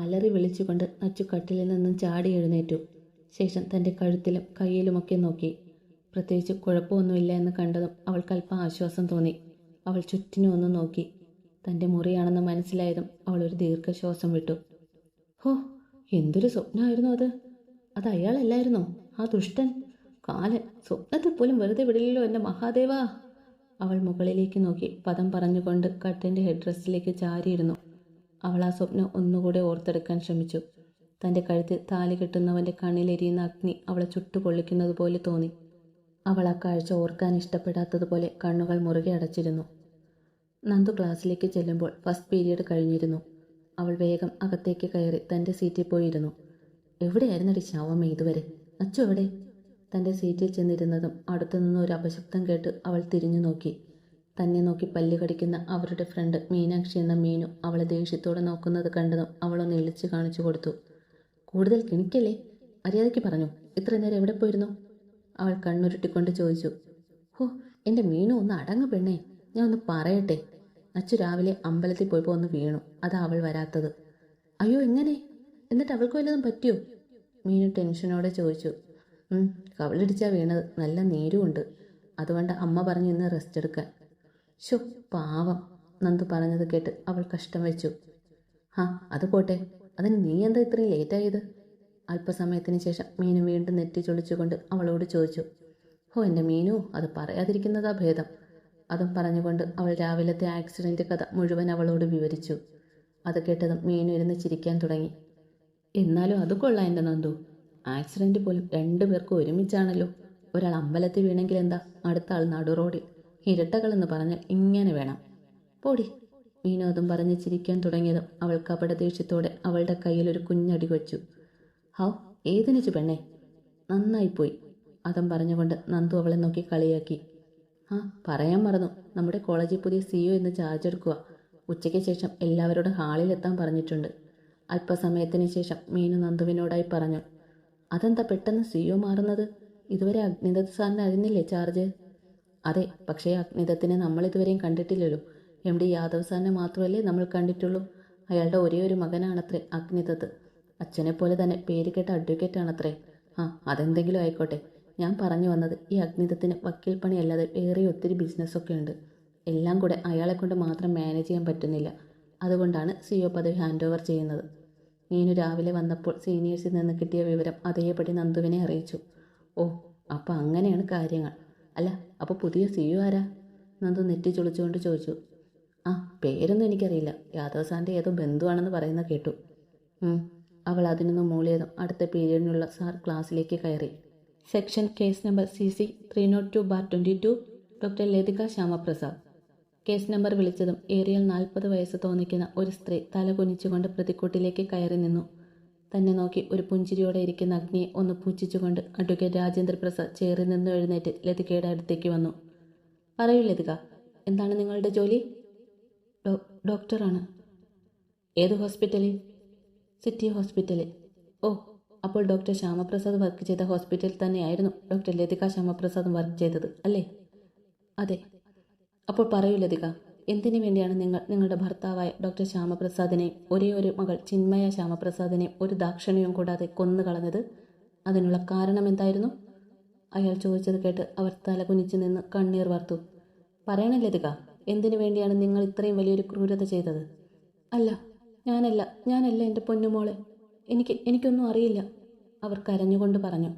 അലറി വിളിച്ചുകൊണ്ട് അച്ചു കട്ടിലിൽ നിന്നും ചാടി എഴുന്നേറ്റു. ശേഷം തന്റെ കഴുത്തിലും കയ്യിലുമൊക്കെ നോക്കി. പ്രത്യേകിച്ച് കുഴപ്പമൊന്നുമില്ല എന്ന് കണ്ടതും അവൾക്ക് അല്പം ആശ്വാസം തോന്നി. അവൾ ചുറ്റിനും ഒന്ന് നോക്കി. തന്റെ മുറിയാണെന്ന് മനസ്സിലായതും അവൾ ഒരു ദീർഘശ്വാസം വിട്ടു. ഹോ എന്തൊരു സ്വപ്നമായിരുന്നു അത്. അത് അയാളല്ലായിരുന്നോ? ആ ദുഷ്ടൻ. കാലൻ. സ്വപ്നത്തിൽ പോലും വെറുതെ വിടില്ലല്ലോ എന്റെ മഹാദേവ. അവൾ മുകളിലേക്ക് നോക്കി. പദം പറഞ്ഞുകൊണ്ട് കട്ടിന്റെ ഹെഡ് ഡ്രസ്സിലേക്ക് ചാരിയിരുന്നു. അവൾ ആ സ്വപ്നം ഒന്നുകൂടെ ഓർത്തെടുക്കാൻ ശ്രമിച്ചു. തന്റെ കഴുത്തിൽ താലി കെട്ടുന്നവന്റെ കണ്ണിലെരിയുന്ന അഗ്നി അവളെ ചുട്ടുപൊള്ളിക്കുന്നത് പോലെ തോന്നി. അവൾ ആ കാഴ്ച ഓർക്കാൻ ഇഷ്ടപ്പെടാത്തതുപോലെ കണ്ണുകൾ മുറുകെ അടച്ചിരുന്നു. നന്ദു ക്ലാസ്സിലേക്ക് ചെല്ലുമ്പോൾ ഫസ്റ്റ് പീരീഡ് കഴിഞ്ഞിരുന്നു. അവൾ വേഗം അകത്തേക്ക് കയറി തന്റെ സീറ്റിൽ പോയിരുന്നു. എവിടെയായിരുന്നടി ശവമ്മ ഇതുവരെ? അച്ചു എവിടെ? തന്റെ സീറ്റിൽ ചെന്നിരുന്നതും അടുത്തുനിന്ന് ഒരു അപശബ്ദം കേട്ട് അവൾ തിരിഞ്ഞു നോക്കി. തന്നെ നോക്കി പല്ല് കടിക്കുന്ന അവരുടെ ഫ്രണ്ട് മീനാക്ഷി എന്ന മീനു അവളെ ദേഷ്യത്തോടെ നോക്കുന്നത് കണ്ടതും അവളൊന്ന് ഇളിച്ച് കാണിച്ചു കൊടുത്തു. കൂടുതൽ കിണിക്കല്ലേ? മര്യാദയ്ക്ക് പറഞ്ഞു. ഇത്ര നേരം എവിടെ പോയിരുന്നു? അവൾ കണ്ണുരുട്ടിക്കൊണ്ട് ചോദിച്ചു. ഹോ എന്റെ മീനു ഒന്ന് അടങ്ങ് പെണ്ണേ. ഞാൻ ഒന്ന് പറയട്ടെ. അച്ചു രാവിലെ അമ്പലത്തിൽ പോയപ്പോൾ ഒന്ന് വീണു. അതാ അവൾ വരാത്തത്. അയ്യോ എങ്ങനെ? എന്നിട്ട് അവൾക്ക് വല്ലതും പറ്റിയോ? മീനു ടെൻഷനോടെ ചോദിച്ചു. "ഉം, വീണത്. നല്ല നീരുമുണ്ട്. അതുകൊണ്ട് അമ്മ പറഞ്ഞു ഇന്ന് റെസ്റ്റ് എടുക്കാൻ. ശോ പാവം. നന്ദു പറഞ്ഞത് കേട്ട് അവൾ കഷ്ടം വെച്ചു. ഹാ അത് പോട്ടെ. അതിന് നീ എന്താ ഇത്രയും ലേറ്റായത് അല്പസമയത്തിന് ശേഷം മീനു വീണ്ടും നെറ്റി ചൊളിച്ചുകൊണ്ട് അവളോട് ചോദിച്ചു. ഓ എന്റെ മീനു അത് പറയാതിരിക്കുന്നതാ ഭേദം. അതും പറഞ്ഞുകൊണ്ട് അവൾ രാവിലത്തെ ആക്സിഡന്റ് കഥ മുഴുവൻ അവളോട് വിവരിച്ചു. അത് കേട്ടതും മീനു ഇരുന്ന് ചിരിക്കാൻ തുടങ്ങി. എന്നാലും അത് കൊള്ളാം എന്റെ നന്ദു. ആക്സിഡന്റ് പോലും രണ്ടു പേർക്ക് ഒരുമിച്ചാണല്ലോ. ഒരാൾ അമ്പലത്തിൽ വീണെങ്കിൽ എന്താ അടുത്ത ആൾ നടു ഇരട്ടകളെന്ന് പറഞ്ഞാൽ ഇങ്ങനെ വേണം. പോടി. വിനോദം പറഞ്ഞ് ചിരിക്കാൻ തുടങ്ങിയതും അവൾ കപട ദേഷ്യത്തോടെ അവളുടെ കയ്യിൽ ഒരു കുഞ്ഞടി വെച്ചു. ഹൗ ഏതിനിച്ചു പെണ്ണെ? നന്നായിപ്പോയി. അതം പറഞ്ഞുകൊണ്ട് നന്ദു അവളെ നോക്കി കളിയാക്കി. ആ പറയാൻ മറന്നു. നമ്മുടെ കോളേജിൽ പുതിയ സിഒ ഇന്ന് ചാർജ് എടുക്കുക ഉച്ചയ്ക്ക് ശേഷം എല്ലാവരോടും ഹാളിലെത്താൻ പറഞ്ഞിട്ടുണ്ട്. അല്പസമയത്തിന് ശേഷം മീനു നന്ദുവിനോടായി പറഞ്ഞു. അതെന്താ പെട്ടെന്ന് സിഒ മാറുന്നത്? ഇതുവരെ അഗ്നിദത്ത് അറിഞ്ഞില്ലേ ചാർജ്? അതെ പക്ഷേ അഗ്നിദത്തിനെ നമ്മൾ ഇതുവരെയും കണ്ടിട്ടില്ലല്ലോ. എം ഡി യാദവ് സാറിനെ മാത്രമല്ലേ നമ്മൾ കണ്ടിട്ടുള്ളൂ? അയാളുടെ ഒരേ ഒരു മകനാണത്രേ അഗ്നിദത്ത്. അച്ഛനെ പോലെ തന്നെ പേര് കേട്ട അഡ്വക്കേറ്റ് ആണത്രേ. ആ അതെന്തെങ്കിലും ആയിക്കോട്ടെ. ഞാൻ പറഞ്ഞു വന്നത് ഈ അഗ്നിദത്തിന് വക്കീൽ പണി അല്ലാതെ വേറെ ഒത്തിരി ബിസിനസ്സൊക്കെ ഉണ്ട്. എല്ലാം കൂടെ അയാളെ കൊണ്ട് മാത്രം മാനേജ് ചെയ്യാൻ പറ്റുന്നില്ല. അതുകൊണ്ടാണ് സി ഒ പദവി ഹാൻഡ് ഓവർ ചെയ്യുന്നത്. നീനു രാവിലെ വന്നപ്പോൾ സീനിയേഴ്സിൽ നിന്ന് കിട്ടിയ വിവരം അതേപടി നന്ദുവിനെ അറിയിച്ചു. ഓ അപ്പോൾ അങ്ങനെയാണ് കാര്യങ്ങൾ. അല്ല അപ്പോൾ പുതിയ സി യു ആരാ? നന്ദു നെറ്റി ചൊളിച്ചുകൊണ്ട് ചോദിച്ചു. ആ പേരൊന്നും എനിക്കറിയില്ല. യാദവ് സാറിന്റെ ഏതോ ബന്ധുവാണെന്ന് പറയുന്ന കേട്ടു. അവൾ അതിനൊന്ന് മൂളിയതും അടുത്ത പീരീഡിനുള്ള സാർ ക്ലാസ്സിലേക്ക് കയറി. Section case number C C three note two bar twenty two doctor Latika Shyamaprasad. Case number വിളിച്ചതും ഏരിയൽ നാൽപ്പത് വയസ്സ് തോന്നിക്കുന്ന ഒരു സ്ത്രീ തല കുനിച്ചുകൊണ്ട് പ്രതിക്കൂട്ടിലേക്ക് കയറി നിന്നു. തന്നെ നോക്കി ഒരു പുഞ്ചിരിയോടെ ഇരിക്കുന്ന അഗ്നിയെ ഒന്ന് പൂച്ഛിച്ചുകൊണ്ട് അഡ്വക്കേറ്റ് രാജേന്ദ്ര പ്രസാദ് ചേറി നിന്ന് എഴുന്നേറ്റ് ലതികയുടെ അടുത്തേക്ക് വന്നു. പറയൂ ലതിക എന്താണ് നിങ്ങളുടെ ജോലി? ഡോക്ടറാണ്. ഏത് ഹോസ്പിറ്റലിൽ? സിറ്റി ഹോസ്പിറ്റലിൽ. ഓ അപ്പോൾ ഡോക്ടർ ശ്യാമപ്രസാദ് വർക്ക് ചെയ്ത ഹോസ്പിറ്റലിൽ തന്നെയായിരുന്നു ഡോക്ടർ ലതിക ശ്യാമപ്രസാദ് വർക്ക് ചെയ്തത് അല്ലേ? അതെ. അപ്പോൾ പറയൂ ലതിക എന്തിനു വേണ്ടിയാണ് നിങ്ങൾ നിങ്ങളുടെ ഭർത്താവായ ഡോക്ടർ ശ്യാമപ്രസാദിനെ ഒരേ ഒരു മകൾ ചിന്മയ ശ്യാമപ്രസാദിനെ ഒരു ദാക്ഷിണ്യവും കൂടാതെ കൊന്നു കളഞ്ഞത്? അതിനുള്ള കാരണം എന്തായിരുന്നു? അയാൾ ചോദിച്ചത് കേട്ട് അവർ തല കുനിച്ചു നിന്ന് കണ്ണീർ വാർത്തു. പറയണ എന്തിനു വേണ്ടിയാണ് നിങ്ങൾ ഇത്രയും വലിയൊരു ക്രൂരത ചെയ്തത്? അല്ല ഞാനല്ല ഞാനല്ല എന്റെ പൊന്നുമോളെ. എനിക്ക് എനിക്കൊന്നും അറിയില്ല. അവർ കരഞ്ഞുകൊണ്ട് പറഞ്ഞു.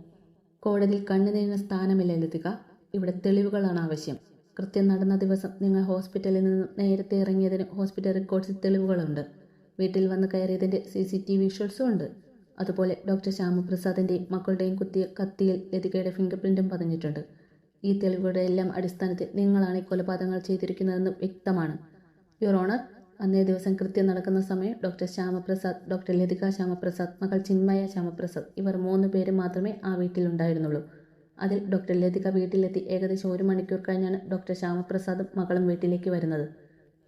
കോടതിയിൽ കണ്ണു നീങ്ങുന്ന സ്ഥാനമില്ല ലതിക ഇവിടെ തെളിവുകളാണ് ആവശ്യം. കൃത്യം നടന്ന ദിവസം നിങ്ങൾ ഹോസ്പിറ്റലിൽ നിന്ന് നേരത്തെ ഇറങ്ങിയതിന് ഹോസ്പിറ്റൽ റെക്കോർഡ്സിൽ തെളിവുകളുണ്ട്. വീട്ടിൽ വന്ന് കയറിയതിന്റെ സി സി ടി വിഷ്വൽസും ഉണ്ട്. അതുപോലെ ഡോക്ടർ ശ്യാമപ്രസാദിന്റെയും മക്കളുടെയും കുത്തിയ കത്തിയിൽ ലതികയുടെ ഫിംഗർ പ്രിന്റും പതിഞ്ഞിട്ടുണ്ട്. ഈ തെളിവുകളുടെ എല്ലാം അടിസ്ഥാനത്തിൽ നിങ്ങളാണ് ഈ കൊലപാതകങ്ങൾ ചെയ്തിരിക്കുന്നതെന്ന് വ്യക്തമാണ്. യുവർ ഓണർ അന്നേ ദിവസം കൃത്യം നടക്കുന്ന സമയം ഡോക്ടർ ശ്യാമപ്രസാദ് ഡോക്ടർ ലതിക ശ്യാമപ്രസാദ് മകൾ ചിന്മയ ശ്യാമപ്രസാദ് ഇവർ മൂന്ന് പേര് മാത്രമേ ആ വീട്ടിലുണ്ടായിരുന്നുള്ളൂ അതിൽ ഡോക്ടർ ലതിക വീട്ടിലെത്തി. ഏകദേശം ഒരു മണിക്കൂർ കഴിഞ്ഞാണ് ഡോക്ടർ ശ്യാമപ്രസാദും മകളും വീട്ടിലേക്ക് വരുന്നത്.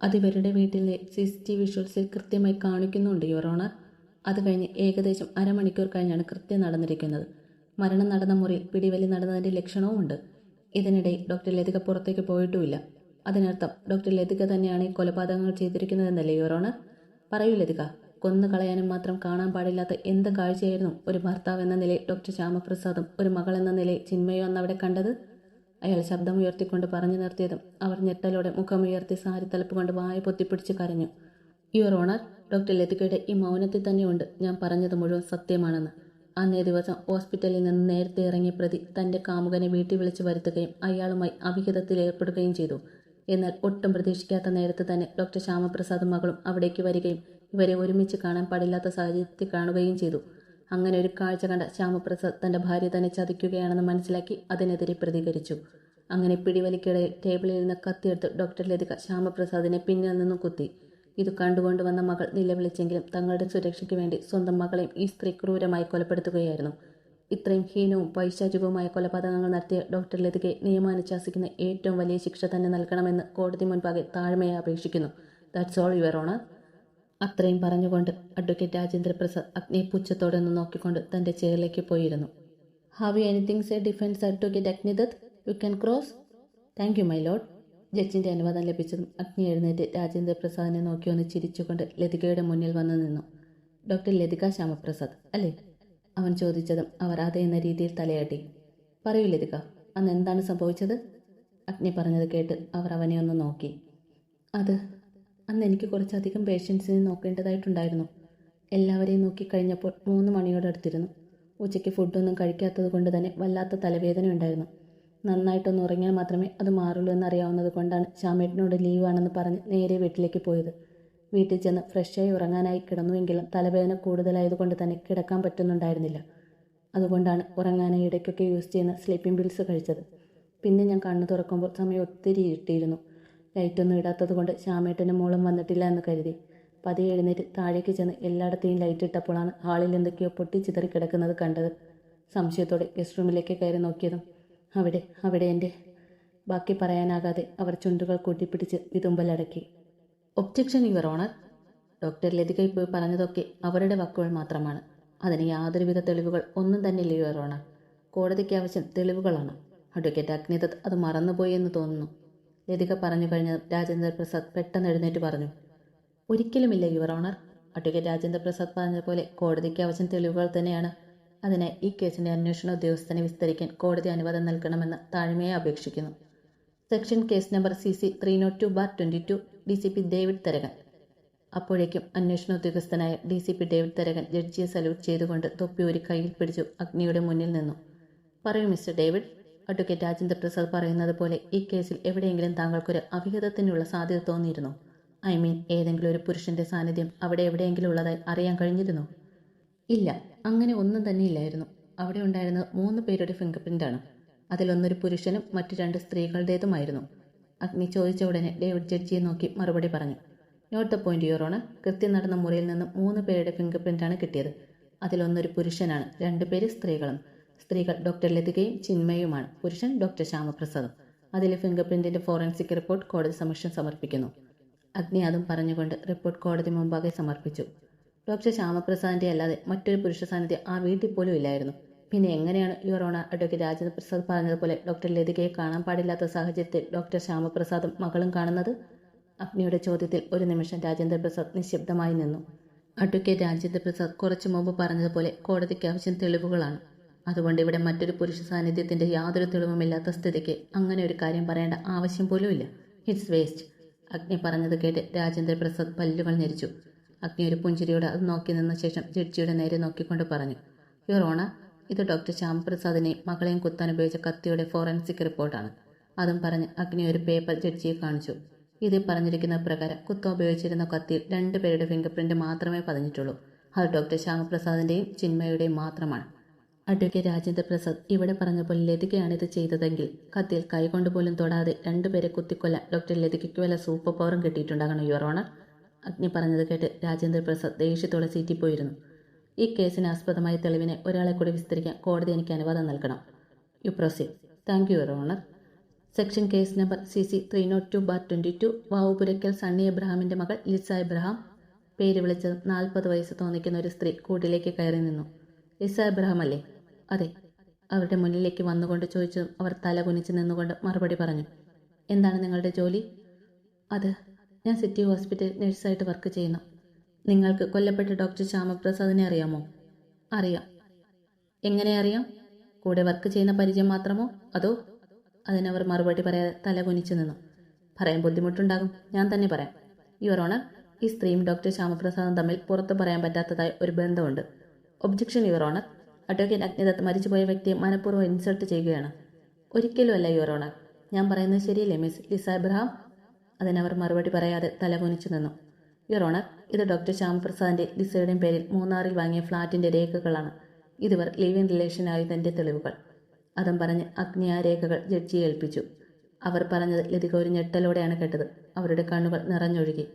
അത് ഇവരുടെ വീട്ടിലെ സി സി ടി വിഷ്വൽസിൽ കൃത്യമായി കാണിക്കുന്നുണ്ട് യുവർ ഓണർ. അത് കഴിഞ്ഞ് ഏകദേശം അരമണിക്കൂർ കഴിഞ്ഞാണ് കൃത്യം നടന്നിരിക്കുന്നത്. മരണം നടന്ന മുറിയിൽ പിടിവലി നടന്നതിന്റെ ലക്ഷണവും ഉണ്ട് ഇതിനിടയിൽ ഡോക്ടർ ലതിക പുറത്തേക്ക് പോയിട്ടുമില്ല. അതിനർത്ഥം ഡോക്ടർ ലതിക തന്നെയാണ് ഈ കൊലപാതകങ്ങൾ ചെയ്തിരിക്കുന്നതെന്നല്ലേ യുവർ ഓണർ? പറയൂ ലതിക. കൊന്നു കളയാനും മാത്രം കാണാൻ പാടില്ലാത്ത എന്ത് കാഴ്ചയായിരുന്നു ഒരു ഭർത്താവ് എന്ന നിലയിൽ ഡോക്ടർ ശ്യാമപ്രസാദും ഒരു മകൾ എന്ന നിലയിൽ ചിന്മയോ അന്ന് അവിടെ കണ്ടത്? അയാൾ ശബ്ദമുയർത്തിക്കൊണ്ട് പറഞ്ഞു നിർത്തിയതും അവർ ഞെട്ടലോടെ മുഖമുയർത്തി സാരി തലപ്പ് കൊണ്ട് വായ പൊത്തിപ്പിടിച്ച് കരഞ്ഞു. യുവർ ഓണർ ഡോക്ടർ ലതികയുടെ ഈ മൗനത്തിൽ തന്നെയുണ്ട്. ഞാൻ പറഞ്ഞത് മുഴുവൻ സത്യമാണെന്ന്. അന്നേ ദിവസം ഹോസ്പിറ്റലിൽ നിന്ന് നേരത്തെ ഇറങ്ങിയ പ്രതി തന്റെ കാമുകനെ വീട്ടിൽ വിളിച്ചു വരുത്തുകയും അയാളുമായി അവിഹിതത്തിൽ ഏർപ്പെടുകയും ചെയ്തു. എന്നാൽ ഒട്ടും പ്രതീക്ഷിക്കാത്ത നേരത്ത് തന്നെ ഡോക്ടർ ശ്യാമപ്രസാദും മകളും അവിടേക്ക് വരികയും ഇവരെ ഒരുമിച്ച് കാണാൻ പാടില്ലാത്ത സാഹചര്യത്തിൽ കാണുകയും ചെയ്തു. അങ്ങനെ ഒരു കാഴ്ച കണ്ട ശ്യാമപ്രസാദ് തന്റെ ഭാര്യ തന്നെ ചതിക്കുകയാണെന്ന് മനസ്സിലാക്കി അതിനെതിരെ പ്രതികരിച്ചു. അങ്ങനെ പിടിവലിക്കിടയിൽ ടേബിളിൽ നിന്ന് കത്തിയെടുത്ത് ഡോക്ടർ ലതിക ശ്യാമപ്രസാദിനെ പിന്നിൽ നിന്നും കുത്തി. ഇത് കണ്ടുകൊണ്ട് വന്ന മകൾ നിലവിളിച്ചെങ്കിലും തങ്ങളുടെ സുരക്ഷയ്ക്ക് വേണ്ടി സ്വന്തം മകളെയും ഈ സ്ത്രീ ക്രൂരമായി കൊലപ്പെടുത്തുകയായിരുന്നു. ഇത്രയും ഹീനവും പൈശാചികവുമായ കൊലപാതകങ്ങൾ നടത്തിയ ഡോക്ടർ ലതികയെ നിയമാനുശാസിക്കുന്ന ഏറ്റവും വലിയ ശിക്ഷ തന്നെ നൽകണമെന്ന് കോടതി മുൻപാകെ താഴ്മയെ അപേക്ഷിക്കുന്നു. ദാറ്റ്സ് ഓൾ യുവർ ഓണർ അത്രയും പറഞ്ഞുകൊണ്ട് അഡ്വക്കേറ്റ് രാജേന്ദ്ര പ്രസാദ് അഗ്നി പുച്ഛത്തോടെ ഒന്ന് നോക്കിക്കൊണ്ട് തന്റെ ചെയറിലേക്ക് പോയിരുന്നു. Have you anything say defence advocate Agnidath you can cross thank you my lord ജഡ്ജിന്റെ അനുവാദം ലഭിച്ചതും അഗ്നി എഴുന്നേറ്റ് രാജേന്ദ്രപ്രസാദിനെ നോക്കി ഒന്ന് ചിരിച്ചുകൊണ്ട് ലതികയുടെ മുന്നിൽ വന്നു നിന്നു. ഡോക്ടർ ലതിക ശ്യാമപ്രസാദ് അല്ലേ? അവൻ ചോദിച്ചതും അവർ അതേ എന്ന രീതിയിൽ തലയാട്ടി. പറയൂ ലതിക അന്ന് എന്താണ് സംഭവിച്ചത്? അഗ്നി പറഞ്ഞത് കേട്ട് അവർ അവനെ ഒന്ന് നോക്കി. അത് അന്ന് എനിക്ക് കുറച്ചധികം പേഷ്യൻസിനെ നോക്കേണ്ടതായിട്ടുണ്ടായിരുന്നു. എല്ലാവരെയും നോക്കി കഴിഞ്ഞപ്പോൾ മൂന്ന് മണിയോടടുത്തിരുന്നു ഉച്ചയ്ക്ക് ഫുഡൊന്നും കഴിക്കാത്തത് കൊണ്ട് തന്നെ വല്ലാത്ത തലവേദന ഉണ്ടായിരുന്നു നന്നായിട്ടൊന്ന് ഉറങ്ങിയാൽ മാത്രമേ അത് മാറുള്ളൂ എന്നറിയാവുന്നത് കൊണ്ടാണ് ശ്യാമേട്ടനോട് ലീവാണെന്ന് പറഞ്ഞ് നേരെ വീട്ടിലേക്ക് പോയത്. വീട്ടിൽ ചെന്ന് ഫ്രഷായി ഉറങ്ങാനായി കിടന്നുവെങ്കിലും തലവേദന കൂടുതലായതുകൊണ്ട് തന്നെ കിടക്കാൻ പറ്റുന്നുണ്ടായിരുന്നില്ല. അതുകൊണ്ടാണ് ഉറങ്ങാനായി ഇടയ്ക്കൊക്കെ യൂസ് ചെയ്യുന്ന സ്ലീപ്പിംഗ് പിൽസ് കഴിച്ചത്. പിന്നെ ഞാൻ കണ്ണു തുറക്കുമ്പോൾ സമയം ഒത്തിരി ഇരുട്ടിയിരുന്നു ലൈറ്റൊന്നും ഇടാത്തത് കൊണ്ട് ശ്യാമേട്ടനും മോളും വന്നിട്ടില്ല എന്ന് കരുതി. പതിയെ എഴുന്നേറ്റ് താഴേക്ക് ചെന്ന് എല്ലായിടത്തെയും ലൈറ്റ് ഇട്ടപ്പോഴാണ് ഹാളിൽ എന്തൊക്കെയോ പൊട്ടി ചിതറി കിടക്കുന്നത് കണ്ടത്. സംശയത്തോടെ ഗസ്റ്റ് റൂമിലേക്ക് കയറി നോക്കിയതും അവിടെ അവിടെ എന്റെ ബാക്കി പറയാനാകാതെ അവർ ചുണ്ടുകൾ കൂട്ടിപ്പിടിച്ച് വിതുമ്പലടക്കി. Objection your honour. Doctor Latika ഇപ്പോൾ പറഞ്ഞതൊക്കെ അവരുടെ വാക്കുകൾ മാത്രമാണ്. അതിന് യാതൊരുവിധ തെളിവുകൾ ഒന്നും തന്നെ ഇല്ല യുവർ ഓണർ. കോടതിക്ക് ആവശ്യം തെളിവുകളാണ്. അഡ്വക്കേറ്റ് അഗ്നിദത്ത് അത് മറന്നുപോയി എന്ന് തോന്നുന്നു. ലതിക പറഞ്ഞു കഴിഞ്ഞ് രാജേന്ദ്ര പ്രസാദ് പെട്ടെന്ന് എഴുന്നേറ്റ് പറഞ്ഞു. ഒരിക്കലുമില്ല your honour. Advocate Rajendra Prasad പറഞ്ഞ പറഞ്ഞതുപോലെ കോടതിക്ക് ആവശ്യം തെളിവുകൾ തന്നെയാണ്. അതിനെ ഈ കേസിന്റെ അന്വേഷണ ഉദ്യോഗസ്ഥനെ വിസ്തരിക്കാൻ കോടതി അനുവാദം നൽകണമെന്ന് താഴ്മയെ അപേക്ഷിക്കുന്നു. Section case number C C three naught two bar two D C P David Tharakan. അപ്പോഴേക്കും അന്വേഷണ ഉദ്യോഗസ്ഥനായ D C P David Tharakan ജഡ്ജിയെ salute ചെയ്തുകൊണ്ട് തൊപ്പി ഒരു കയ്യിൽ പിടിച്ചു അഗ്നിയുടെ മുന്നിൽ നിന്നു. പറയൂ mister David advocate Rajendra Prasad പറയുന്നത് പോലെ ഈ കേസിൽ എവിടെയെങ്കിലും താങ്കൾക്കൊരു അവിഹിതത്തിനുള്ള സാധ്യത തോന്നിയിരുന്നു? ഐ മീൻ ഏതെങ്കിലും ഒരു പുരുഷന്റെ സാന്നിധ്യം അവിടെ എവിടെയെങ്കിലും ഉള്ളതായി അറിയാൻ കഴിഞ്ഞിരുന്നു? ഇല്ല അങ്ങനെ ഒന്നും തന്നെ ഇല്ലായിരുന്നു. അവിടെ ഉണ്ടായിരുന്നത് മൂന്ന് പേരുടെ ഫിംഗർ പ്രിന്റാണ് അതിലൊന്നൊരു പുരുഷനും മറ്റു രണ്ട് സ്ത്രീകളുടേതുമായിരുന്നു. അഗ്നി ചോദിച്ച ഉടനെ ഡേവിഡ് ജഡ്ജിയെ നോക്കി മറുപടി പറഞ്ഞു. നോട്ട് ദ പോയിന്റ് യൂറോണ് കൃത്യം നടന്ന മുറിയിൽ നിന്ന് മൂന്ന് പേരുടെ ഫിംഗർ പ്രിന്റാണ് കിട്ടിയത്. അതിലൊന്നൊരു പുരുഷനാണ് രണ്ടുപേര് സ്ത്രീകളും. സ്ത്രീകൾ ഡോക്ടർ ലതികയും ചിന്മയുമാണ്. പുരുഷൻ ഡോക്ടർ ശ്യാമപ്രസാദും. അതിലെ ഫിംഗർ പ്രിന്റിന്റെ ഫോറൻസിക് റിപ്പോർട്ട് കോടതി സമക്ഷം സമർപ്പിക്കുന്നു. അഗ്നി അതും പറഞ്ഞുകൊണ്ട് റിപ്പോർട്ട് കോടതി മുമ്പാകെ സമർപ്പിച്ചു. ഡോക്ടർ ശ്യാമപ്രസാദിന്റെ അല്ലാതെ മറ്റൊരു പുരുഷ സാന്നിധ്യം ആ വീട്ടിൽ പോലും ഇല്ലായിരുന്നു. പിന്നെ എങ്ങനെയാണ് യുവറോണ അഡ്വക്കേറ്റ് രാജേന്ദ്ര പ്രസാദ് പറഞ്ഞതുപോലെ ഡോക്ടർ ലതികയെ കാണാൻ പാടില്ലാത്ത സാഹചര്യത്തിൽ ഡോക്ടർ ശ്യാമപ്രസാദും മകളും കാണുന്നത്? അഗ്നിയുടെ ചോദ്യത്തിൽ ഒരു നിമിഷം രാജേന്ദ്ര പ്രസാദ് നിശബ്ദമായി നിന്നു. അഡ്വക്കേറ്റ് രാജേന്ദ്ര പ്രസാദ് കുറച്ചു മുമ്പ് പറഞ്ഞതുപോലെ കോടതിക്ക് ആവശ്യം തെളിവുകളാണ്. അതുകൊണ്ട് ഇവിടെ മറ്റൊരു പുരുഷ സാന്നിധ്യത്തിന്റെ യാതൊരു തെളിവുമില്ലാത്ത സ്ഥിതിക്ക് അങ്ങനെ ഒരു കാര്യം പറയേണ്ട ആവശ്യം പോലുമില്ല ഇറ്റ്സ് വേസ്റ്റ് അഗ്നി പറഞ്ഞത് കേട്ട് രാജേന്ദ്ര പ്രസാദ് പല്ലുകൾ ഞെരിച്ചു. അഗ്നി ഒരു പുഞ്ചിരിയോടെ അത് നോക്കി നിന്ന ശേഷം ജഡ്ജിയുടെ നേരെ നോക്കിക്കൊണ്ട് പറഞ്ഞു യുവർ ഇത് ഡോക്ടർ ശ്യാമപ്രസാദിനെയും മകളെയും കുത്താൻ ഉപയോഗിച്ച കത്തിയുടെ ഫോറൻസിക് റിപ്പോർട്ടാണ്. അതും പറഞ്ഞ് അഗ്നി ഒരു പേപ്പർ ജഡ്ജിയെ കാണിച്ചു. ഇതിൽ പറഞ്ഞിരിക്കുന്ന പ്രകാരം കുത്ത ഉപയോഗിച്ചിരുന്ന കത്തിയിൽ രണ്ടുപേരുടെ ഫിംഗർ പ്രിന്റ് മാത്രമേ പതിഞ്ഞിട്ടുള്ളൂ. അത് ഡോക്ടർ ശ്യാമപ്രസാദിന്റെയും ചിന്മയുടെയും മാത്രമാണ്. അഡ്വക്കേറ്റ് രാജേന്ദ്ര പ്രസാദ് ഇവിടെ പറഞ്ഞപ്പോൾ ലതികയാണ് ഇത് ചെയ്തതെങ്കിൽ കത്തിയിൽ കൈകൊണ്ട് പോലും തൊടാതെ രണ്ടുപേരെ കുത്തിക്കൊല്ലാൻ ഡോക്ടർ ലതികയ്ക്ക് വല്ല സൂപ്പർ പവറും കിട്ടിയിട്ടുണ്ടാകണം യുവർ ഓണർ? അഗ്നി പറഞ്ഞത് കേട്ട് രാജേന്ദ്ര പ്രസാദ് ദേഷ്യത്തോടെ സീറ്റിപ്പോയിരുന്നു ഈ കേസിന് ആസ്പദമായ തെളിവിനെ ഒരാളെ കൂടി വിസ്തരിക്കാൻ കോടതി എനിക്ക് അനുവാദം നൽകണം. You proceed thank you your honour section case number C C three note two bar twenty two Vavupurakkal Sunny എബ്രഹാമിന്റെ മകൾ ലിസ എബ്രഹാം. പേര് വിളിച്ചത് നാൽപ്പത് വയസ്സ് തോന്നിക്കുന്ന ഒരു സ്ത്രീ കൂട്ടിലേക്ക് കയറി നിന്നു. ലിസ എബ്രഹാം അല്ലേ അതെ അവരുടെ മുന്നിലേക്ക് വന്നുകൊണ്ട് ചോദിച്ചതും അവർ തല കുനിച്ച് നിന്നുകൊണ്ട് മറുപടി പറഞ്ഞു. എന്താണ് നിങ്ങളുടെ ജോലി? അത് ഞാൻ സിറ്റി ഹോസ്പിറ്റൽ നഴ്സായിട്ട് വർക്ക് ചെയ്യുന്നു. നിങ്ങൾക്ക് കൊല്ലപ്പെട്ട ഡോക്ടർ ശ്യാമപ്രസാദിനെ അറിയാമോ? അറിയാം. എങ്ങനെ അറിയാം? കൂടെ വർക്ക് ചെയ്യുന്ന പരിചയം മാത്രമോ? അതോ? അതിനവർ മറുപടി പറയാതെ തല കുനിച്ച് നിന്നു. പറയാൻ ബുദ്ധിമുട്ടുണ്ടാകും. ഞാൻ തന്നെ പറയാം. യുവർ ഓണർ ഈ സ്ത്രീയും ഡോക്ടർ ശ്യാമപ്രസാദും തമ്മിൽ പുറത്ത് പറയാൻ പറ്റാത്തതായ ഒരു ബന്ധമുണ്ട്. Objection your honour advocate Agnidath മരിച്ചുപോയ വ്യക്തിയെ മനഃപൂർവം ഇൻസൾട്ട് ചെയ്യുകയാണ്. ഒരിക്കലുമല്ല യുവർ ഓണർ. ഞാൻ പറയുന്നത് ശരിയല്ലേ മിസ് ലിസ എബ്രഹാം? അതിനവർ മറുപടി പറയാതെ തലകുനിച്ചു നിന്നു. യുവർ ഓണർ ഇത് ഡോക്ടർ ശ്യാമപ്രസാദിന്റെ ലിസയുടെയും പേരിൽ മൂന്നാറിൽ വാങ്ങിയ ഫ്ളാറ്റിന്റെ രേഖകളാണ്. ഇതിവർ ഇൻ റിലേഷനായതിന്റെ തെളിവുകൾ. അതും പറഞ്ഞ് അഗ്നി ആ രേഖകൾ ജഡ്ജിയെ ഏൽപ്പിച്ചു. അവർ പറഞ്ഞത് ലതിക ഒരു ഞെട്ടലോടെയാണ് കേട്ടത്. അവരുടെ കണ്ണുകൾ നിറഞ്ഞൊഴുകി.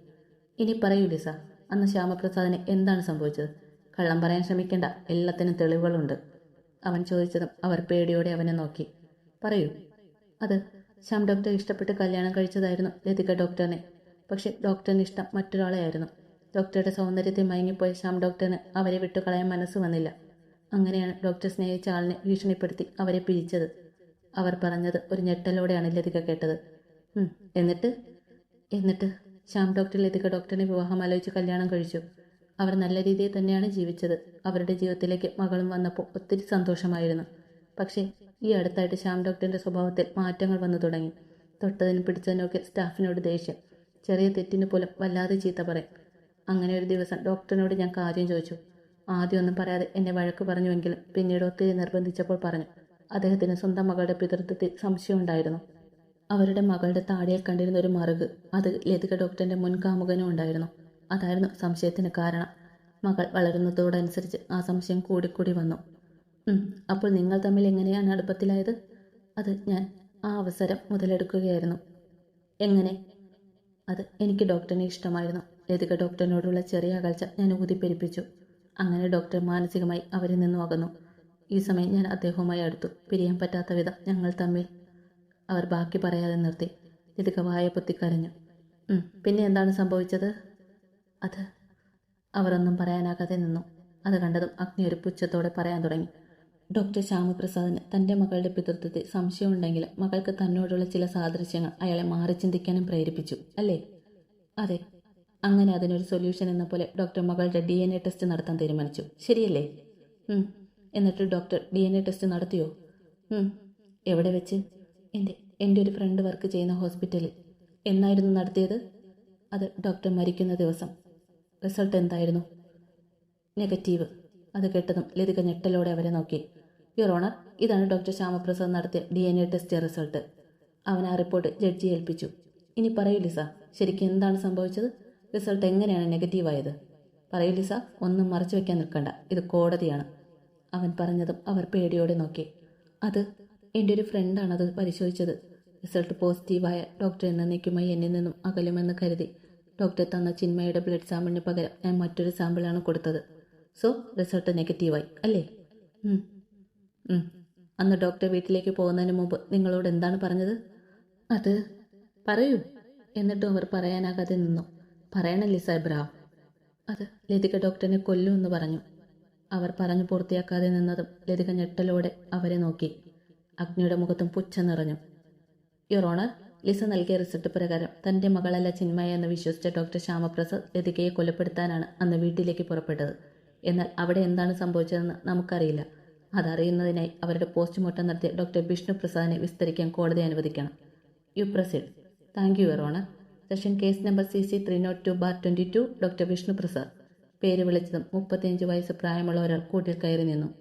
ഇനി പറയൂ ലിസ അന്ന് ശ്യാമപ്രസാദിന് എന്താണ് സംഭവിച്ചത്? കള്ളം പറയാൻ ശ്രമിക്കണ്ട. എല്ലാത്തിനും തെളിവുകളുണ്ട്. അവൻ ചോദിച്ചതും അവർ പേടിയോടെ അവനെ നോക്കി. പറയൂ. അത് ശ്യാം ഡോക്ടർ ഇഷ്ടപ്പെട്ട് കല്യാണം കഴിച്ചതായിരുന്നു ലതിക ഡോക്ടറിനെ. പക്ഷേ ഡോക്ടറിന് ഇഷ്ടം മറ്റൊരാളെയായിരുന്നു. ഡോക്ടറുടെ സൗന്ദര്യത്തെ മയങ്ങിപ്പോയ ശ്യാം ഡോക്ടറിന് അവരെ വിട്ടുകളയാൻ മനസ്സ് വന്നില്ല. അങ്ങനെയാണ് ഡോക്ടർ സ്നേഹിച്ച ആളിനെ ഭീഷണിപ്പെടുത്തി അവരെ പിരിച്ചത്. അവർ പറഞ്ഞത് ഒരു ഞെട്ടലോടെയാണ് ലതിക കേട്ടത്. എന്നിട്ട്? എന്നിട്ട് ശ്യാം ഡോക്ടർ ലതിക ഡോക്ടറിനെ വിവാഹം ആലോചിച്ച് കല്യാണം കഴിച്ചു. അവർ നല്ല രീതിയിൽ തന്നെയാണ് ജീവിച്ചത്. അവരുടെ ജീവിതത്തിലേക്ക് മകളും വന്നപ്പോൾ ഒത്തിരി സന്തോഷമായിരുന്നു. പക്ഷേ ഈ അടുത്തായിട്ട് ശ്യാം ഡോക്ടറിന്റെ സ്വഭാവത്തിൽ മാറ്റങ്ങൾ വന്നു തുടങ്ങി. തൊട്ടതിനും പിടിച്ചതിനൊക്കെ സ്റ്റാഫിനോട് ദേഷ്യം. ചെറിയ തെറ്റിന് പോലും വല്ലാതെ ചീത്ത പറയും. അങ്ങനെ ഒരു ദിവസം ഡോക്ടറിനോട് ഞാൻ കാര്യം ചോദിച്ചു. ആദ്യമൊന്നും പറയാതെ എന്നെ വഴക്ക് പറഞ്ഞുവെങ്കിലും പിന്നീട് ഒത്തിരി നിർബന്ധിച്ചപ്പോൾ പറഞ്ഞു. അദ്ദേഹത്തിന് സ്വന്തം മകളുടെ പിതൃത്വത്തിൽ സംശയമുണ്ടായിരുന്നു അവരുടെ മകളുടെ താടിയിൽ കണ്ടിരുന്ന ഒരു മറുക് അത് ലതിക ഡോക്ടറിന്റെ മുൻകാമുകനും ഉണ്ടായിരുന്നു. അതായിരുന്നു സംശയത്തിന് കാരണം. മകൾ വളരുന്നതോടനുസരിച്ച് ആ സംശയം കൂടിക്കൂടി വന്നു. അപ്പോൾ നിങ്ങൾ തമ്മിൽ എങ്ങനെയാണ് അടുപ്പത്തിലായത്? അത് ഞാൻ ആ അവസരം മുതലെടുക്കുകയായിരുന്നു. എങ്ങനെ? അത് എനിക്ക് ഡോക്ടറിനെ ഇഷ്ടമായിരുന്നു. ലതിക ഡോക്ടറിനോടുള്ള ചെറിയ അകൽച്ച ഞാൻ ഊതിപ്പെരിപ്പിച്ചു. അങ്ങനെ ഡോക്ടർ മാനസികമായി അവരിൽ നിന്നും അകന്നു. ഈ സമയം ഞാൻ അദ്ദേഹവുമായി അടുത്തു. പിരിയാൻ പറ്റാത്ത വിധം ഞങ്ങൾ തമ്മിൽ അവർ ബാക്കി പറയാതെ നിർത്തി. ലതിക വായ പൊത്തിക്കരഞ്ഞു. പിന്നെ എന്താണ് സംഭവിച്ചത്? അത് അവരൊന്നും പറയാനാകാതെ നിന്നു. അത് കണ്ടതും അഗ്നി ഒരു പുച്ഛത്തോടെ പറയാൻ തുടങ്ങി. ഡോക്ടർ ശ്യാമപ്രസാദിന് തന്റെ മകളുടെ പിതൃത്വത്തിൽ സംശയമുണ്ടെങ്കിലും മകൾക്ക് തന്നോടുള്ള ചില സാദൃശ്യങ്ങൾ അയാളെ മാറി ചിന്തിക്കാനും പ്രേരിപ്പിച്ചു അല്ലേ? അതെ. അങ്ങനെ അതിനൊരു സൊല്യൂഷൻ എന്ന പോലെ ഡോക്ടർ മകളുടെ ഡി എൻ എ ടെസ്റ്റ് നടത്താൻ തീരുമാനിച്ചു. ശരിയല്ലേ. എന്നിട്ട് doctor D N A test നടത്തിയോ. എവിടെ വെച്ച്? എന്റെ എന്റെ ഒരു ഫ്രണ്ട് വർക്ക് ചെയ്യുന്ന ഹോസ്പിറ്റലിൽ. എന്നായിരുന്നു നടത്തിയത്? അത് ഡോക്ടർ മരിക്കുന്ന ദിവസം. റിസൾട്ട് എന്തായിരുന്നു? നെഗറ്റീവ്. അത് കേട്ടതും ലതിക ഞെട്ടലോടെ അവരെ നോക്കി. യുവർ ഓണർ ഇതാണ് ഡോക്ടർ ശ്യാമപ്രസാദ് നടത്തിയ D N A test result. അവൻ ആ റിപ്പോർട്ട് ജഡ്ജി ഏൽപ്പിച്ചു. ഇനി പറയൂ ലിസ ശരിക്കും എന്താണ് സംഭവിച്ചത്? റിസൾട്ട് എങ്ങനെയാണ് നെഗറ്റീവായത് പറയൂ ലിസ ഒന്നും മറച്ചു വെക്കാൻ നിൽക്കണ്ട. ഇത് കോടതിയാണ്. അവൻ പറഞ്ഞതും അവർ പേടിയോടെ നോക്കി. അത് എന്റെ ഒരു ഫ്രണ്ടാണ് അത് പരിശോധിച്ചത്. റിസൾട്ട് പോസിറ്റീവായ ഡോക്ടർ എന്നേക്കുമായി എന്നിൽ നിന്നും അകലുമെന്ന് കരുതി. ഡോക്ടർ തന്ന ചിന്മയുടെ ബ്ലഡ് സാമ്പിളിന് പകരം ഞാൻ മറ്റൊരു സാമ്പിളാണ് കൊടുത്തത്. സോ റിസൾട്ട് നെഗറ്റീവായി അല്ലേ. അന്ന് ഡോക്ടർ വീട്ടിലേക്ക് പോകുന്നതിന് മുമ്പ് നിങ്ങളോട് എന്താണ് പറഞ്ഞത്? അത് പറയൂ എന്നിട്ടും അവർ പറയാനാകാതെ നിന്നു. പറയണം ലിസ എബ്രഹാം അത് ലതിക ഡോക്ടറിനെ കൊല്ലുമെന്ന് പറഞ്ഞു. അവർ പറഞ്ഞു പൂർത്തിയാക്കാതെ നിന്നതും ലതിക ഞെട്ടലോടെ അവരെ നോക്കി. അഗ്നിയുടെ മുഖത്തും പുച്ഛ നിറഞ്ഞു. യുവർ ഓണർ ലിസ നൽകിയ റിസൾട്ട് പ്രകാരം തന്റെ മകളല്ല ചിന്മയ എന്ന് വിശ്വസിച്ച ഡോക്ടർ ശ്യാമപ്രസാദ് ലതികയെ കൊലപ്പെടുത്താനാണ് അന്ന് വീട്ടിലേക്ക് പുറപ്പെട്ടത്. എന്നാൽ അവിടെ എന്താണ് സംഭവിച്ചതെന്ന് നമുക്കറിയില്ല. അതറിയുന്നതിനായി അവരുടെ പോസ്റ്റ്മോർട്ടം നടത്തിയ ഡോക്ടർ വിഷ്ണു പ്രസാദിനെ വിസ്തരിക്കാൻ കോടതി അനുവദിക്കണം. You proceed. Thank you honour. Session case number C C three note two bar twenty two doctor Vishnu Prasad. പേര് വിളിച്ചതും മുപ്പത്തിയഞ്ച് വയസ്സ് പ്രായമുള്ള ഒരാൾ കൂട്ടിൽ കയറി നിന്നു.